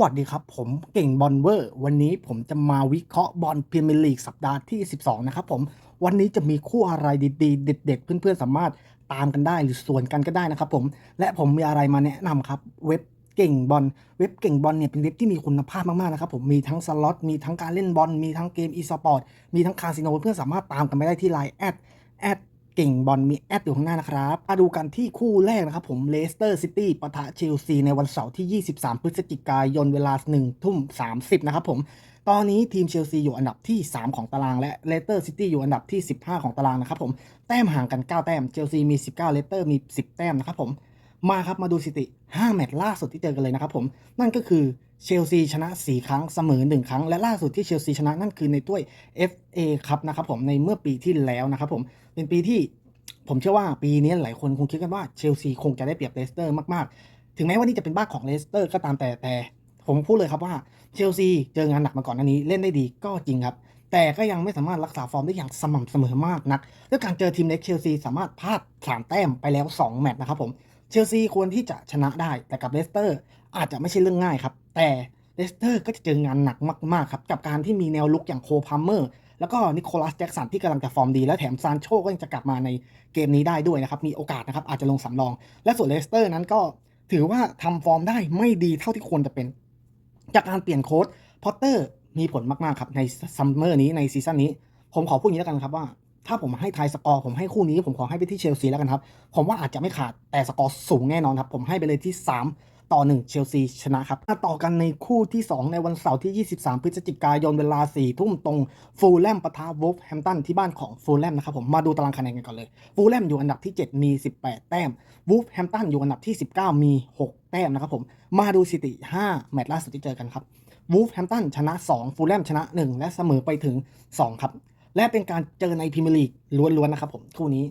วัสดีครับ ผมเก่งบอลเวอร์ วันนี้ผมจะมาวิเคราะห์บอลพรีเมียร์ลีกสัปดาห์ที่ 12 นะครับผมวันนี้จะมีคู่อะไรดีๆ เด็ด ๆ เพื่อนๆ สามารถตามกันได้หรือส่วนกันก็ได้นะครับผมและผมมีอะไรมาแนะนำครับเว็บเก่งบอลเว็บเก่งบอลเนี่ยเป็นเว็บที่มีคุณภาพมากๆนะครับผมมีทั้งสล็อตมีทั้งการเล่นบอลมีทั้งเกมอีสปอร์ตมีทั้งคาสิโนเพื่อนสามารถตามกันไปได้ที่ไลน์แอดแอด เก่งบอลมีแอดอยู่ข้างหน้านะครับมาดูกันที่คู่แรกนะครับผมเลสเตอร์ซิตี้ปะทะเชลซีในวันเสาร์ที่ 23 พฤศจิกายนเวลา1ทุ่ม 30 นะครับผมตอนนี้ทีมเชลซีอยู่อันดับที่ 3 ของตาราง และเลสเตอร์ซิตี้อยู่อันดับที่ 15 ของตารางนะครับผมแต้มห่างกัน 9 แต้มเชลซีมี 19เลสเตอร์มี 10 แต้มนะครับผมมาครับมาดูสถิติ 5 แมตช์ล่าสุดที่เจอกันเลยนะครับผมนั่นก็คือ เชลซีชนะ 4 ครั้งเสมอ 1 ครั้ง และล่าสุดที่เชลซีชนะนั่นคือในถ้วย FA ครับนะครับผมในเมื่อปีที่แล้วนะครับผมเป็นปีที่ผมเชื่อว่าปีนี้หลายคนคงคิดกันว่าเชลซีคงจะได้เปรียบเลสเตอร์มากๆ ถึงแม้ว่านี่จะเป็นบ้านของเลสเตอร์ก็ตามแต่แต่ ผมพูดเลยครับว่าเชลซีเจองานหนักมาก่อนหน้านี้เล่นได้ดีก็จริงครับ แต่ก็ยังไม่สามารถรักษาฟอร์มได้อย่างสม่ำเสมอมากนักด้วยการเจอทีมเล็กเชลซีสามารถพลาดสามแต้มไปแล้ว 2 แมตช์นะครับผมเชลซีควรที่จะชนะได้แต่กับเลสเตอร์อาจจะไม่ใช่เรื่องง่ายครับ แต่เลสเตอร์ก็จะเจองานหนักมาก ๆ ครับ กับการที่มีแนวลุกอย่างโคพาเมอร์ แล้วก็นิโคลัสแจ็กสันที่กำลังจะฟอร์มดี และแถมซานโชก็ยังจะกลับมาในเกมนี้ได้ด้วยนะครับ มีโอกาสนะครับ อาจจะลงสำรอง และส่วนเลสเตอร์นั้นก็ถือว่าทำฟอร์มได้ไม่ดีเท่าที่ควรจะเป็น จากการเปลี่ยนโค้ดพอตเตอร์มีผลมาก ๆ ครับ ในซัมเมอร์นี้ในซีซั่นนี้ ผมขอพูดอย่างนี้แล้วกันครับว่าถ้าผมให้ทายสกอร์ผมให้คู่นี้ผมขอให้ไปที่เชลซีแล้วกันครับ ผมว่าอาจจะไม่ขาดแต่สกอร์สูงแน่นอนครับ ผมให้ไปเลยที่ 3 ต่อ 1 เชลซีชนะครับมาต่อกันในคู่ที่ 2 ในวันเสาร์ที่ 23 พฤศจิกายนเวลา 4 ทุ่มตรงฟูลแลมปะทะวอลฟแฮมตันที่บ้านของฟูลแลมนะครับผมมาดูตารางคะแนนกันก่อนเลยฟูลแลมอยู่อันดับที่ 7 มี 18 แต้มวอลฟแฮมตันอยู่อันดับที่ 19 มี 6 แต้มนะครับผมมาดูสถิติ 5 แมตช์ล่าสุดที่เจอกันครับวูฟแฮมตันชนะ 2 ฟูลแลมชนะ 1 และเสมอไปถึง 2 ครับ และเป็นการเจอในพรีเมียร์ลีกล้วนๆนะครับผมคู่นี้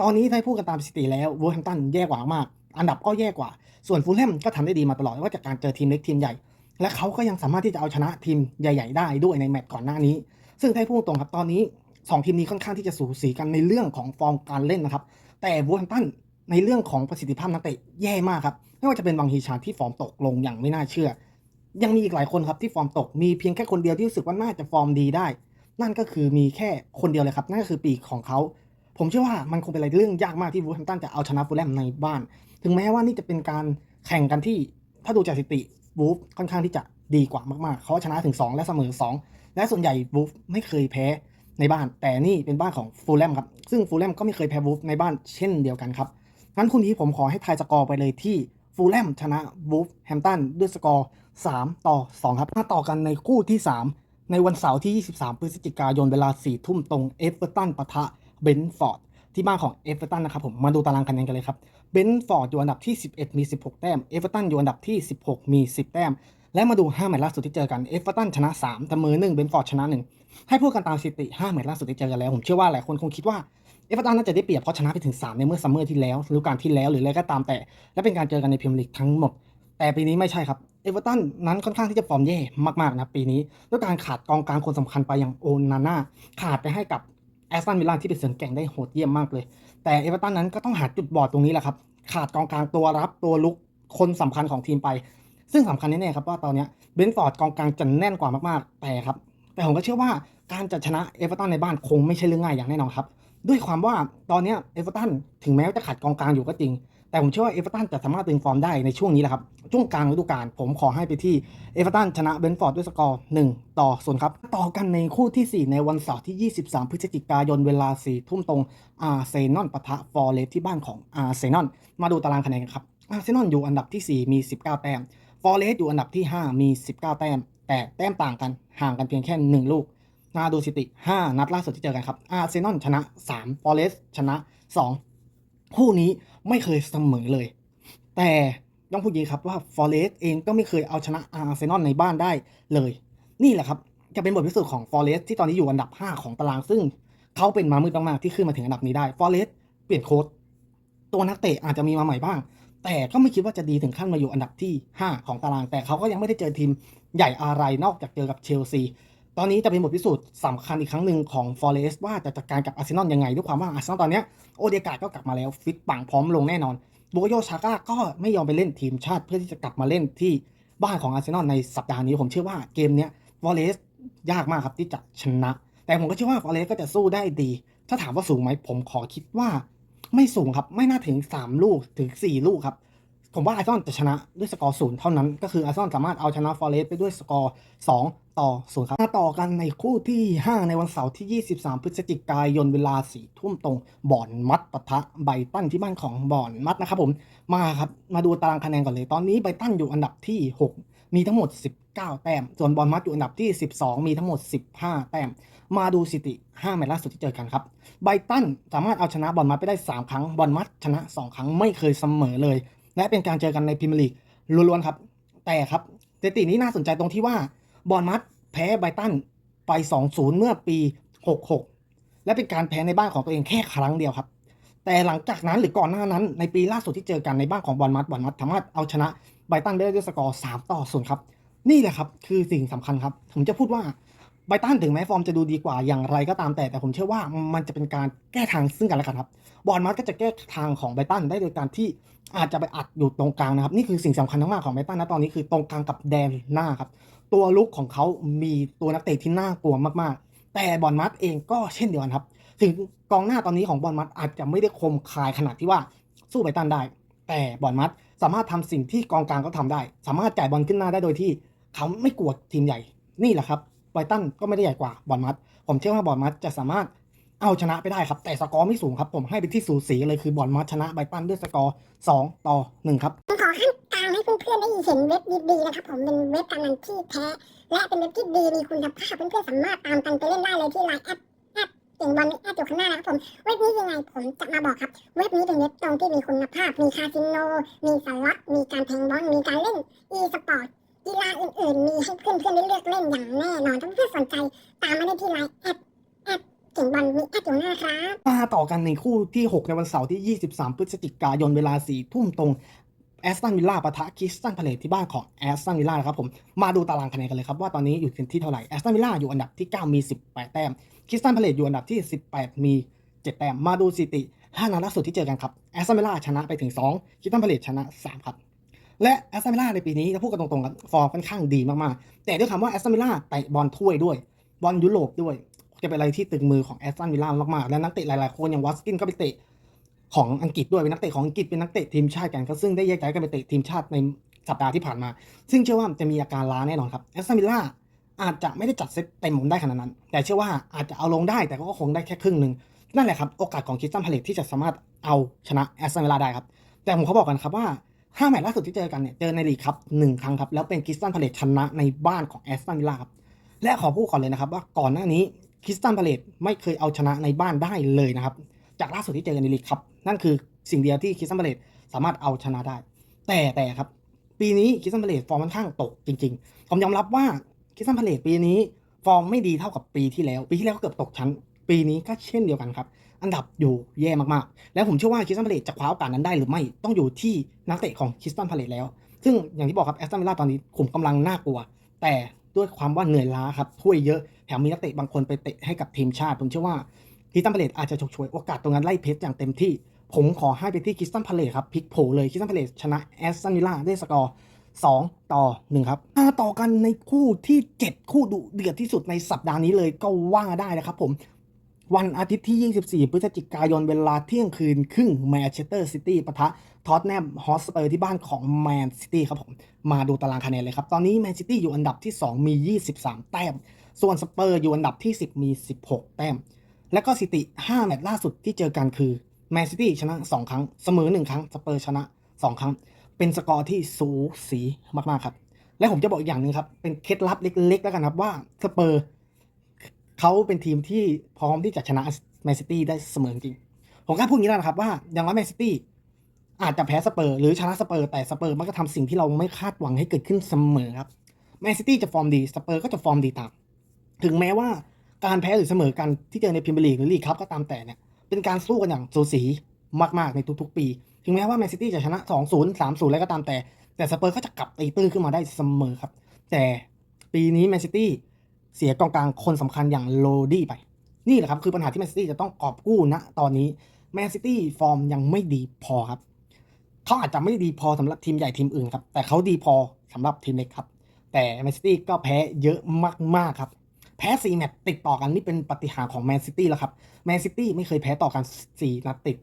ตอนนี้ได้พูดกันตามสถิติแล้ววูฟแฮมตันแย่กว่ามาก อันดับก็แย่กว่า ส่วนฟูลแลมก็ทำได้ดีมาตลอดว่าจากการเจอทีมเล็กทีมใหญ่ และเขาก็ยังสามารถที่จะเอาชนะทีมใหญ่ ๆ ได้ด้วยในแมตช์ก่อนหน้านี้ ซึ่งได้พูดตรงครับตอนนี้ 2 ทีมนี้ค่อนข้างที่จะสูสีกันในเรื่องของฟอร์มการเล่นนะครับ แต่วูฟแฮมตันในเรื่องของประสิทธิภาพนักเตะแย่มากครับ ไม่ว่าจะเป็นวังฮีชาที่ฟอร์มตกลงอย่างไม่น่าเชื่อ ยังมีอีกหลายคนครับที่ฟอร์มตก มีเพียงแค่คนเดียวที่รู้สึกว่าน่าจะฟอร์มดีได้ นั่นก็คือมีแค่คนเดียวเลยครับ นั่นก็คือปีกของเขา ผมเชื่อว่ามันคงเป็นอะไรเรื่องยากมากที่วูฟแฮมตันจะเอาชนะฟูลแลมในบ้าน ถึงแม้ว่านี่จะเป็นการแข่งกันที่ถ้าดูจากสถิติวูฟค่อนข้างที่จะดีกว่ามากๆ เขาชนะถึง 2 และเสมอ 2 และส่วนใหญ่วูฟไม่เคยแพ้ในบ้าน แต่นี่เป็นบ้านของฟูลแลมครับ ซึ่งฟูลแลมก็ไม่เคยแพ้วูฟในบ้านเช่นเดียวกันครับ งั้นคู่นี้ผมขอให้ทายสกอร์ไปเลยที่ฟูลแลมชนะวูฟแฮมตันด้วยสกอร์ 3 ต่อ 2 ครับมาต่อกันในคู่ที่ 3 ในวันเสาร์ที่ 23 พฤศจิกายนเวลา 4 ทุ่มตรงเอฟเวอร์ตันปะทะเบนฟอร์ดที่บ้านของเอฟเวอร์ตันนะครับผมมาดูตารางคะแนนกันเลยครับ เบนฟอร์ดอยู่อันดับที่ 11 มี 16 แต้ม เอฟเวอร์ตันอยู่อันดับที่ 16 มี 10 แต้ม และมาดู 5 แมตช์ล่าสุดที่เจอกัน เอฟเวอร์ตันชนะ 3เสมอ1เบนฟอร์ดชนะ 1 ให้พูดกันตามสถิติ 5 แมตช์ล่าสุดที่เจอกันแล้ว ผมเชื่อว่าหลายคนคงคิดว่า เอฟเวอร์ตันน่าจะได้เปรียบเพราะชนะไปถึง 3 ในเมื่อซัมเมอร์ที่แล้วฤดูกาลที่แล้วหรืออะไรก็ตามแต่ และเป็นการเจอกันในพรีเมียร์ลีกทั้งหมด แต่ปีนี้ไม่ใช่ครับ เอเวอร์ตันนั้นค่อนข้างที่จะฟอร์มแย่มากๆนะปีนี้ด้วยการขาดกองกลางคนสำคัญไปอย่างโอนาน่าขาดไปให้กับ แอสตันวิลล่าที่เป็นเสริมแก่งได้โหดเยี่ยมมากเลย แต่เอเวอร์ตันนั้นก็ต้องหาจุดบอดตรงนี้แหละครับ ขาดกองกลางตัวรับตัวลุกคนสำคัญของทีมไป ซึ่งสำคัญแน่ๆครับว่าตอนนี้เบนฟอร์ดกองกลางจะแน่นกว่ามากๆ แต่ครับ แต่ผมก็เชื่อว่าการจะชนะเอเวอร์ตันในบ้านคงไม่ใช่เรื่องง่ายอย่างแน่นอนครับ ด้วยความว่าตอนนี้เอเวอร์ตันถึงแม้ว่าจะขาดกองกลางอยู่ก็จริง แต่ผมเชื่อว่าเอเวอร์ตันจะสามารถดึงฟอร์มได้ในช่วงนี้แหละครับช่วงกลางฤดูกาลผมขอให้ไปที่เอเวอร์ตันชนะเบนฟอร์ดด้วยสกอร์ 1 ต่อ0ครับ ต่อกันในคู่ที่ 4 ในวันเสาร์ที่ 23 พฤศจิกายนเวลา 4 ทุ่มตรงอาร์เซนอลปะทะฟอร์เรสที่บ้านของอาร์เซนอลมาดูตารางคะแนนกันครับอาร์เซนอลอยู่อันดับที่ 4 มี 19 แต้มฟอร์เรสอยู่อันดับที่ 5 มี 19 แต้ม แต่แต้มต่างกันห่างกันเพียงแค่ 1 ลูกมาดูสถิติ 5 นัดล่าสุดที่เจอกันครับอาร์เซนอลชนะ 3 ฟอร์เรสชนะ 2 คู่นี้ไม่เคยเสมอเลย แต่ต้องพูดยีครับว่าฟอร์เรสเองก็ไม่เคยเอาชนะอาร์เซนอลในบ้านได้เลย นี่แหละครับ จะเป็นบทพิสูจน์ของฟอร์เรสที่ตอนนี้อยู่อันดับ 5 ของตาราง ซึ่งเขาเป็นมามืดมากๆที่ขึ้นมาถึงอันดับนี้ได้ฟอร์เรสเปลี่ยนโค้ดตัวนักเตะอาจจะมีมาใหม่บ้าง แต่ก็ไม่คิดว่าจะดีถึงขั้นมาอยู่อันดับที่ 5 ของตาราง แต่เขาก็ยังไม่ได้เจอทีมใหญ่อะไรนอกจากเจอกับเชลซี ตอนนี้จะเป็นบทพิสูจน์สำคัญอีกครั้งหนึ่งของฟอร์เรสว่าจะจัดการกับอาร์เซนอลยังไง ด้วยความว่าอาร์เซนอลตอนนี้โอเดกาก็กลับมาแล้ว ฟิตปังพร้อมลงแน่นอนบูโกโยชาก้าก็ไม่ยอมไปเล่นทีมชาติ เพื่อที่จะกลับมาเล่นที่บ้านของอาร์เซนอลในสัปดาห์นี้ผมเชื่อว่าเกมนี้ฟอเรสยากมากครับที่จะชนะ แต่ผมก็เชื่อว่าฟอเรสก็จะสู้ได้ดี ถ้าถามว่าสูงไหมผมขอคิดว่า ไม่สูงครับไม่น่าถึง 3 ลูกถึง 4 ลูกครับ ผมว่าอาร์ซอลจะชนะด้วยสกอร์ศูนย์เท่านั้น ก็คืออาร์ซอลสามารถเอาชนะฟอเรสไปด้วยสกอร์ 2 ต่อ0ครับมาต่อกันในคู่ที่ 5 ในวันเสาร์ที่ 23 พฤศจิกายนเวลา4ทุ่มตรงบ่อนมัดปะทะไบตันที่บ้านของบ่อนมัดนะครับผมมาครับมาดูตารางคะแนนก่อนเลยตอนนี้ไบตันอยู่อันดับที่ 6 มีทั้งหมด 19 แต้ม ส่วนบอลมัดอยู่อันดับที่ 12 มีทั้งหมด 15 แต้ม มาดูสถิติ5แมตช์ล่าสุดที่เจอกันครับไบตันสามารถเอาชนะบอลมัดไปได้ 3 ครั้งบอลมัดชนะ 2 ครั้งไม่เคยเสมอเลย และเป็นการเจอกันในพรีเมียร์ลีกล้วนๆครับ แต่ครับสถิตินี้น่าสนใจตรงที่ว่าบอลมัดแพ้ไบตันไป 2-0 เมื่อปี 66 และเป็นการแพ้ในบ้านของตัวเองแค่ครั้งเดียวครับ แต่หลังจากนั้นหรือก่อนหน้านั้นในปีล่าสุดที่เจอกันในบ้านของบอลมัดบอลมัดสามารถเอาชนะไบตันได้ด้วยสกอร์ 3 ต่อ 0 ครับ นี่แหละครับคือสิ่งสำคัญครับ ผมจะพูดว่า บตันถึงแม้ฟอร์มจะดูดีกว่าอย่างไรก็ตามแต่แต่ผมเชื่อว่ามันจะเป็นการแก้ทางซึ่งกันและกันครับบอลมัดก็จะแก้ทางของไบตันได้โดยการที่อาจจะไปอัดอยู่ตรงกลางนะครับนี่คือสิ่งสำคัญมากๆของไบตันนะตอนนี้คือตรงกลางกับแดนหน้าครับตัวลุกของเขามีตัวนักเตะที่น่ากลัวมากๆ แต่บอลมัดเองก็เช่นเดียวกันครับถึงกองหน้าตอนนี้ของบอลมัดอาจจะไม่ได้คมคายขนาดที่ว่าสู้ไบตันได้ แต่บอลมัดสามารถทำสิ่งที่กองกลางก็ทำได้ สามารถจ่ายบอลขึ้นหน้าได้โดยที่เขาไม่กลัวทีมใหญ่นี่แหละครับ ไบตันก็ไม่ได้ใหญ่กว่าบอลมัด ผมเชื่อว่าบอลมัดจะสามารถเอาชนะไปได้ครับ แต่สกอร์ไม่สูงครับ ผมให้ไปที่สูสีเลยคือบอลมัดชนะไบตันด้วยสกอร์2ต่อ1ครับผมขอขั้นกลางให้เพื่อนๆได้เห็นเว็บดีๆนะครับผมเป็นเว็บการเงินที่แท้และเป็นเว็บที่ดีมีคุณภาพเพื่อนๆสามารถตามกันไปเล่นได้เลยที่ไลน์แอปแอปเก่งบอลแอปอยู่ข้างหน้านะครับผมเว็บนี้ยังไงผมจะมาบอกครับ เว็บนี้เป็นเว็บตรงที่มีคุณภาพ มีคาสิโน มีสล็อตมีการแทงบอลมีการเล่นอีสปอร์ต กีฬาอื่นๆ มีให้เพื่อนๆได้เลือกเล่นอย่างแน่นอนถ้าเพื่อนสนใจตามมาได้ที่ไลน์แอปแอปเก่งบอลมีแอปอยู่หน้าครับมาต่อกันในคู่ที่ 6 ในวันเสาร์ที่ 23 พฤศจิกายนเวลา4ทุ่มตรงแอสตันวิลล่าปะทะคิสตันพาเลตที่บ้านของแอสตันวิลล่านะครับผมมาดูตารางคะแนนกันเลยครับว่าตอนนี้อยู่ที่เท่าไหร่แอสตันวิลล่าอยู่อันดับที่ 9 มี 18 แต้มคิสตันพาเลตอยู่อันดับที่ 18 มี 7 แต้มมาดูสถิติ5นัดล่าสุดที่เจอกันครับแอสตันวิลล่าชนะไปถึง 2 คิสตันพาเลตชนะ 3 ครับ และแอสตันวิลล่าในปีนี้ถ้าพูดกันตรงๆครับฟอร์มค่อนข้างดีมากๆ แต่ด้วยคำว่าแอสตันวิลล่าเตะบอลถ้วยด้วย บอลยุโรปด้วย จะเป็นอะไรที่ตึงมือของแอสตันวิลล่ามากๆ และนักเตะหลายๆคนอย่างวัตสกินก็ไปเตะของอังกฤษด้วยเป็นนักเตะของอังกฤษเป็นนักเตะทีมชาติกันก็ซึ่งได้แยกย้ายกันไปเตะทีมชาติในสัปดาห์ที่ผ่านมา ซึ่งเชื่อว่าจะมีอาการล้าแน่นอนครับแอสตันวิลล่าอาจจะไม่ได้จัดเซตเต็มได้ขนาดนั้น แต่เชื่อว่าอาจจะเอาลงได้แต่ก็คงได้แค่ครึ่งหนึ่งนั่นแหละครับโอกาสของคริสตันพาเลตที่จะสามารถเอาชนะแอสตันวิลล่าได้ครับแต่ผมเขาบอกกันครับว่า ห้าแมตช์ล่าสุดที่เจอกันเนี่ย เจอในลีกครับหนึ่งครั้งครับ แล้วเป็นคริสตันพาเลตชนะในบ้านของแอสตันวิลล่าครับ และขอพูดก่อนเลยนะครับ ว่าก่อนหน้านี้คริสตันพาเลตไม่เคยเอาชนะในบ้านได้เลยนะครับ จากล่าสุดที่เจอกันในลีกครับ นั่นคือสิ่งเดียวที่คริสตันพาเลตสามารถเอาชนะได้ แต่แต่ครับ ปีนี้คริสตันพาเลตฟอร์มค่อนข้างตกจริง ๆ ผมยอมรับว่าคริสตันพาเลตปีนี้ฟอร์มไม่ดีเท่ากับปีที่แล้ว ปีที่แล้วก็เกือบตกชั้น ปีนี้ก็เช่นเดียวกันครับ อันดับอยู่แย่มากๆ แล้วผมเชื่อว่าคริสตันพาเลตจะคว้าโอกาสนั้นได้หรือไม่ต้องอยู่ที่นักเตะของคริสตันพาเลตแล้ว ซึ่งอย่างที่บอกครับแอสตันวิลล่าตอนนี้ขุมกำลังน่ากลัว แต่ด้วยความว่าเหนื่อยล้าครับถ้วยเยอะแถมมีนักเตะบางคนไปเตะให้กับทีมชาติ ผมเชื่อว่าคริสตันพาเลตอาจจะฉกฉวยโอกาสตรงนั้นไล่เพชรอย่างเต็มที่ ผมขอให้ไปที่คริสตันพาเลตครับพลิกโผเลยคริสตันพาเลตชนะแอสตันวิลล่าด้วยสกอร์2 ต่อ 1 ครับมาต่อกันในคู่ที่ 7 คู่ดุเดือดที่สุดในสัปดาห์นี้เลยก็ว่าได้นะครับผม วันอาทิตย์ที่ 24 พฤศจิกายนเวลาเที่ยงคืนครึ่งแมนเชสเตอร์ซิตี้ปะทะท็อตแนมฮอสเปอร์ที่บ้านของแมนซิตี้ครับผม มาดูตารางคะแนนเลยครับ ตอนนี้แมนซิตี้อยู่อันดับที่ 2 มี 23 แต้ม ส่วนสเปอร์อยู่อันดับที่ 10 มี 16 แต้ม และก็สถิติ 5 แมตช์ล่าสุดที่เจอกันคือแมนซิตี้ชนะ 2 ครั้ง เสมอ 1 ครั้งสเปอร์ชนะ 2 ครั้ง เป็นสกอร์ที่สูสีมากๆครับ และผมจะบอกอีกอย่างหนึ่งครับเป็นเคล็ดลับเล็กๆแล้วกันครับว่าสเปอร์ เขาเป็นทีมที่พร้อมที่จะชนะแมนซิตี้ได้เสมอจริง ผมกล้าพูดอย่างนี้แล้วนะครับว่าอย่างน้อยแมนซิตี้อาจจะแพ้สเปอร์หรือชนะสเปอร์แต่สเปอร์มันก็ทำสิ่งที่เราไม่คาดหวังให้เกิดขึ้นเสมอครับแมนซิตี้จะฟอร์มดีสเปอร์ก็จะฟอร์มดีตาม ถึงแม้ว่าการแพ้หรือเสมอกันที่เจอในพรีเมียร์ลีกหรือลีกครับก็ตามแต่เนี่ยเป็นการสู้กันอย่างสูสีมากๆในทุกๆ ปี ถึงแม้ว่าแมนซิตี้จะชนะ 2-0 3-0อะไรก็ตามแต่ แต่สเปอร์ก็จะกลับตีตื้นขึ้นมาได้เสมอครับ แต่ปีนี้แมนซิตี้ เสียกองกลางคนสำคัญอย่างโรดี้ไป นี่แหละครับคือปัญหาที่แมนซิตี้จะต้องกอบกู้ณตอนนี้แมนซิตี้ฟอร์มยังไม่ดีพอครับเขาอาจจะไม่ดีพอสำหรับทีมใหญ่ทีมอื่นครับแต่เขาดีพอสำหรับทีมเล็กครับ แต่แมนซิตี้ก็แพ้เยอะมากๆครับแพ้4แมตช์ติดต่อกันนี่เป็นปาฏิหารย์ของแมนซิตี้แล้วครับแมนซิตี้ไม่เคยแพ้ต่อกัน4นัดติด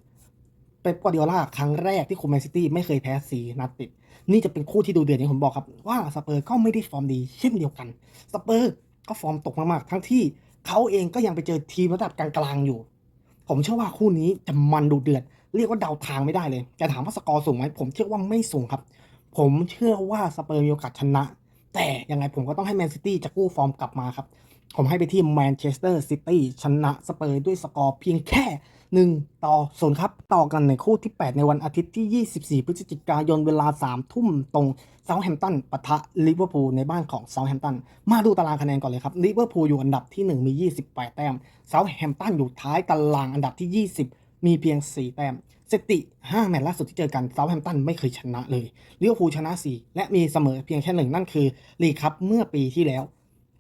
เป๊ปกวาร์ดิโอลาครั้งแรกที่คุมแมนซิตี้ไม่เคยแพ้4นัดติด นี่จะเป็นคู่ที่ดูเดือดอย่างผมบอกครับ ว่าสเปอร์ก็ไม่ได้ฟอร์มดีเช่นเดียวกันสเปอร์ ก็ฟอร์มตกมากๆ ทั้งที่เขาเองก็ยังไปเจอทีมระดับกลางๆอยู่ ผมเชื่อว่าคู่นี้จะมันดูเดือด เรียกว่าเดาทางไม่ได้เลยจะถามว่าสกอร์สูงไหมผมเชื่อว่าไม่สูงครับ ผมเชื่อว่าสเปอร์มีโอกาสชนะ แต่ยังไงผมก็ต้องให้แมนซิตี้จะกู้ฟอร์มกลับมาครับ ผมให้ไปที่แมนเชสเตอร์ซิตี้ชนะสเปอร์ด้วยสกอร์เพียงแค่ 1 ต่อศูนครับ ต่อกันในคู่ที่ 8 ในวันอาทิตย์ที่ 24 พฤศจิกายนเวลา 3 ทุ่มตรงเซาท์แฮมป์ตันปะทะลิเวอร์พูลในบ้านของเซาท์แฮมป์ตัน มาดูตารางคะแนนก่อนเลยครับลิเวอร์พูลอยู่อันดับที่ 1 มี 28 แต้มเซาท์แฮมป์ตันอยู่ท้ายตารางอันดับที่ 20 มีเพียง 4 แต้มสถิติ 5 แมตช์ล่าสุดที่เจอกันเซาท์แฮมป์ตันไม่เคยชนะเลยลิเวอร์พูลชนะ 4 และมีเสมอเพียงแค่หนึ่งนั่นคือลีกคัพเมื่อปีที่แล้ว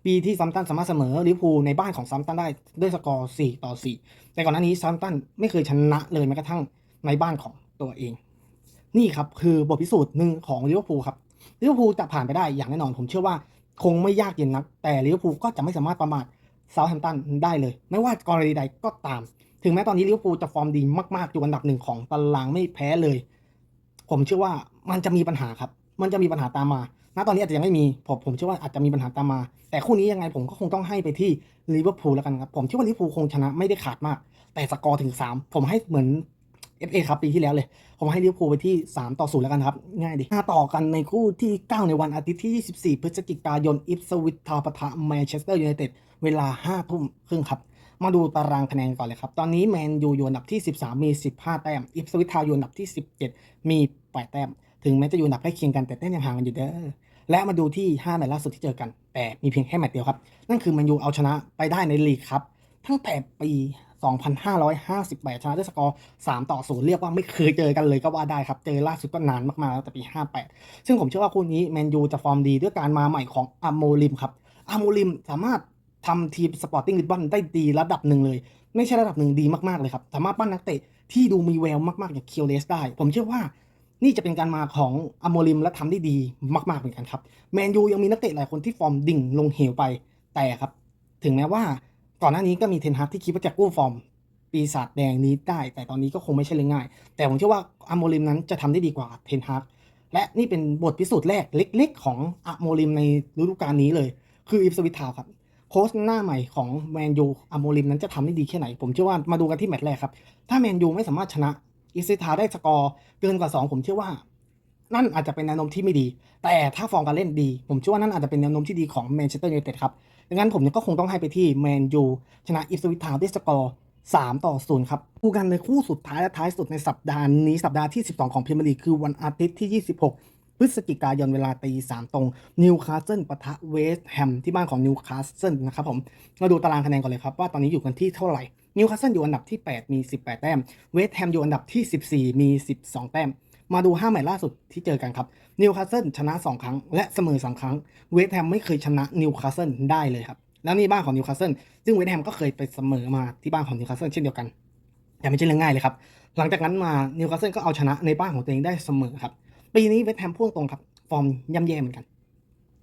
ปีที่ซัมตันสามารถเสมอลิเวอร์พูลในบ้านของซัมตันได้ด้วยสกอร์ 4 ต่อ 4 แต่ก่อนหน้านี้ซัมตันไม่เคยชนะเลยแม้กระทั่งในบ้านของตัวเอง นี่ครับคือบทพิสูจน์หนึ่งของลิเวอร์พูลครับลิเวอร์พูลจะผ่านไปได้อย่างแน่นอน ผมเชื่อว่าคงไม่ยากเย็นนัก แต่ลิเวอร์พูลก็จะไม่สามารถประมาทเซาท์แฮมป์ตันได้เลย ไม่ว่ากรณีใดก็ตาม ถึงแม้ตอนนี้ลิเวอร์พูลจะฟอร์มดีมากๆอยู่อันดับหนึ่งของตารางไม่แพ้เลย ผมเชื่อว่ามันจะมีปัญหาครับ มันจะมีปัญหาตามมา ณตอนนี้อาจจะยังไม่มีผมผมเชื่อว่าอาจจะมีปัญหาตามมา แต่คู่นี้ยังไงผมก็คงต้องให้ไปที่ลิเวอร์พูลแล้วกันครับผมเชื่อว่าลิเวอร์พูลคงชนะไม่ได้ขาดมาก แต่สกอร์ถึง 3 ผมให้เหมือน FA ครับปีที่แล้วเลย ผมให้ลิเวอร์พูลไปที่ 3 ต่อ0แล้วกันครับ ง่ายดีมาต่อกันในคู่ที่ 9 ในวันอาทิตย์ที่ 24 พฤศจิกายนอิฟสวิตทาปะทะแมนเชสเตอร์ยูไนเต็ดเวลา5ทุ่มครึ่งครับมาดูตารางคะแนนก่อนเลยครับ ตอนนี้แมนยูอยู่อันดับที่ 13 มี 15 แต้ม อิฟสวิตทาวอยู่อันดับที่ 17 มี 8 แต้ม ถึงแม้จะอยู่อันดับใกล้เคียงกันแต่แต้มยังห่างกันอยู่เด้อ และมาดูที่ 5 แมตช์ล่าสุดที่เจอกัน แต่มีเพียงแค่แมตช์เดียวครับ นั่นคือแมนยูเอาชนะไปได้ในลีกครับ ตั้งแต่ปี 2558 ชนะด้วยสกอร์ 3 ต่อ 0 เรียกว่าไม่เคยเจอกันเลยก็ว่าได้ครับ เจอล่าสุดก็นานมากๆแล้วแต่ปี 58 ซึ่งผมเชื่อว่าคู่นี้แมนยูจะฟอร์มดีด้วยการมาใหม่ของอาโมลิมครับอาโมลิมสามารถทำทีมสปอร์ติ้งลิสบอนได้ดีระดับหนึ่งเลย ไม่ใช่ระดับหนึ่งดีมากๆเลยครับ สามารถปั้นนักเตะที่ดูมีแววมากๆอย่างเคียวเลสได้ ผมเชื่อว่า นี่จะเป็นการมาของอโมลิมและทำได้ดีมากๆเหมือนกันครับแมนยูยังมีนักเตะหลายคนที่ฟอร์มดิ่งลงเหวไปแต่ครับ ถึงแม้ว่าก่อนหน้านี้ก็มีเทนฮากที่คิดว่าจะกู้ฟอร์ม ปีศาจแดงนี้ได้ แต่ตอนนี้ก็คงไม่ใช่เรื่องง่าย แต่ผมเชื่อว่าอโมลิมนั้นจะทำได้ดีกว่าเทนฮากและนี่เป็นบทพิสูจน์แรกเล็ก ๆ ของอโมลิมในฤดูกาลนี้เลย คืออิฟสวิททาวครับโค้ชหน้าใหม่ของแมนยูอโมลิมนั้นจะทำได้ดีแค่ไหน ผมเชื่อว่ามาดูกันที่แมตช์แรกครับ ถ้าแมนยูไม่สามารถชนะ อิสิทาได้สกอร์เกินกว่า 2 ผมเชื่อว่า นั่นอาจจะเป็นแนวโน้มที่ไม่ดี แต่ถ้าฟอร์มการเล่นดี ผมเชื่อว่านั่นอาจจะเป็นแนวโน้มที่ดีของแมนเชสเตอร์ยูไนเต็ดครับดังนั้นผมก็คงต้องให้ไปที่แมนยูชนะอิสวิททาวด้วยสกอร์ 3 ต่อ 0 ครับคู่กันในคู่สุดท้ายและท้ายสุดในสัปดาห์นี้สัปดาห์ที่ 12 ของพรีเมียร์ลีกคือวันอาทิตย์ที่ 26พฤศจิกายนเวลาตีสามตรงนิวคาสเซิลปะทะเวสต์แฮมที่บ้านของนิวคาสเซิลนะครับผม มาดูตารางคะแนนก่อนเลยครับ ว่าตอนนี้อยู่กันที่เท่าไหร่ นิวคาสเซิลอยู่อันดับที่ 8 มี 18 แต้ม เวสต์แฮมอยู่อันดับที่ 14 มี 12 แต้ม มาดู5แมตช์ล่าสุดที่เจอกันครับ นิวคาสเซิลชนะ 2 ครั้ง และเสมอ2ครั้ง เวสต์แฮมไม่เคยชนะนิวคาสเซิลได้เลยครับ แล้วนี่บ้านของนิวคาสเซิล ซึ่งเวสต์แฮมก็เคยไปเสมอมาที่บ้านของนิวคาสเซิลเช่นเดียวกัน แต่ไม่ใช่เรื่องง่ายเลยครับ หลังจากนั้นมานิวคาสเซิลก็เอาชนะในบ้านของตัวเองได้เสมอครับ ปีนี้เวสต์แฮมพ่วงตรงครับ ฟอร์มย่ำแย่เหมือนกัน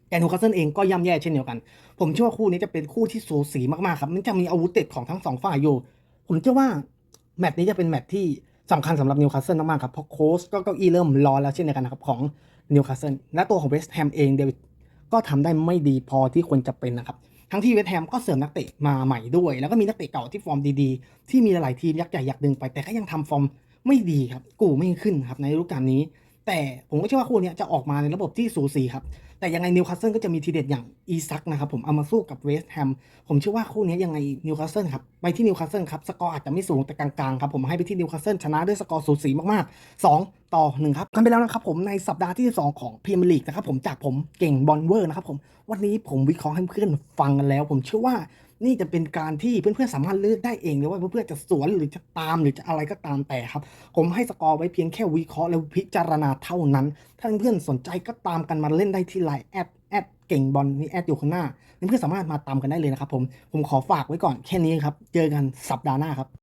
แต่นิวคาสเซิลเองก็ย่ำแย่เช่นเดียวกัน ผมเชื่อว่าคู่นี้จะเป็นคู่ที่สูสีมากๆครับ มันจะมีอาวุธเด็ดของทั้งสองฝ่ายอยู่ ผมเชื่อว่าแมตช์นี้จะเป็นแมตช์ที่สำคัญสำหรับนิวคาสเซิลมากๆครับ เพราะโค้ชก็เก้าอี้เริ่มรอแล้วเช่นเดียวกันนะครับของนิวคาสเซิล และตัวของเวสต์แฮมเองเดวิดก็ทำได้ไม่ดีพอที่ควรจะเป็นนะครับ ทั้งที่เวสต์แฮมก็เสริมนักเตะมาใหม่ด้วย แล้วก็มีนักเตะเก่าที่ฟอร์มดีๆ ที่มีหลายทีมยักษ์ใหญ่อยากดึงไป แต่ก็ยังทำฟอร์มไม่ดีครับ กูไม่ขึ้นครับในฤดูกาลนี้ แต่ผมก็เชื่อว่าคู่นี้จะออกมาในระบบที่สูสีครับ แต่ยังไงนิวคาสเซิลก็จะมีทีเด็ดอย่างอีซักนะครับผมเอามาสู้กับเวสต์แฮมผมเชื่อว่าคู่นี้ยังไงนิวคาสเซิลครับไปที่นิวคาสเซิลครับสกอร์อาจจะไม่สูงแต่กลางๆครับผมให้ไปที่นิวคาสเซิลชนะด้วยสกอร์สูสีมากๆ 2 ต่อ 1 ครับกันไปแล้วนะครับผมในสัปดาห์ที่2ของพรีเมียร์ลีกนะครับผมจากผมเก่งบอลเวอร์นะครับผมวันนี้ผมวิเคราะห์ให้เพื่อนฟังกันแล้ว ผมเชื่อว่า นี่จะเป็นการที่เพื่อนๆสามารถเลือกได้เองเลยว่าเพื่อนๆจะสวนหรือจะตามหรือจะอะไรก็ตามแต่ครับ ผมให้สกอร์ไว้เพียงแค่วิเคราะห์และพิจารณาเท่านั้น ถ้าเพื่อนๆสนใจก็ตามกันมาเล่นได้ที่ไลน์แอดแอดเก่งบอลนี่แอดอยู่ข้างหน้าเพื่อนๆสามารถมาตามกันได้เลยนะครับผมผมขอฝากไว้ก่อนแค่นี้ครับ เจอกันสัปดาห์หน้าครับ